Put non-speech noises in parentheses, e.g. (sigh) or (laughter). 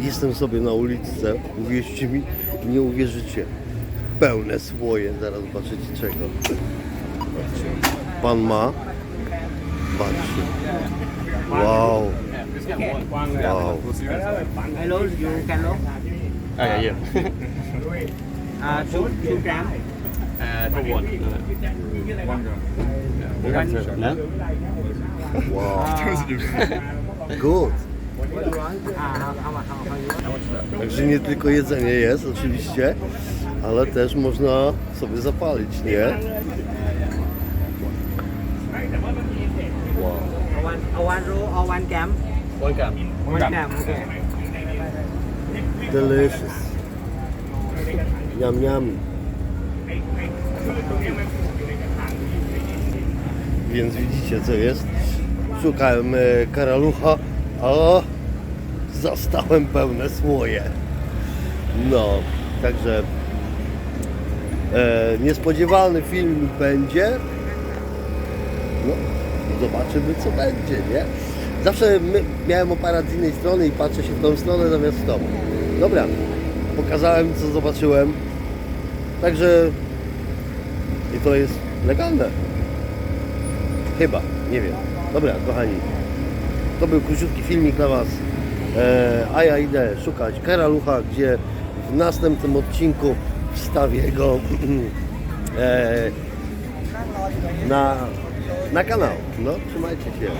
Jestem sobie na uliczce, uwierzcie mi, nie uwierzycie. Pełne słoje, zaraz zobaczycie czego. Pan ma. Patrzcie. Wow. Wow. Hello, you can look. À, dạ, dạ. Uh, two, two gram. Wow. Good. What do you want? Uh, how, much- how, how you want? Także nie tylko jedzenie jest oczywiście, ale też można sobie zapalić, nie? Wow. One, roll or one cảm. One okay. Delicious. Yum yum. Więc widzicie co jest. Szukałem e, karalucha, a zastałem pełne słoje. No, także e, niespodziewany film będzie. No, zobaczymy co będzie, nie? Zawsze my, miałem aparat z innej strony i patrzę się w tą stronę zamiast w tą. Dobra, pokazałem co zobaczyłem. Także i to jest legalne. Chyba, nie wiem. Dobra, kochani. To był króciutki filmik dla Was. E, a ja idę szukać karalucha, gdzie w następnym odcinku wstawię go (clears throat) e, na, na kanał. No, trzymajcie się.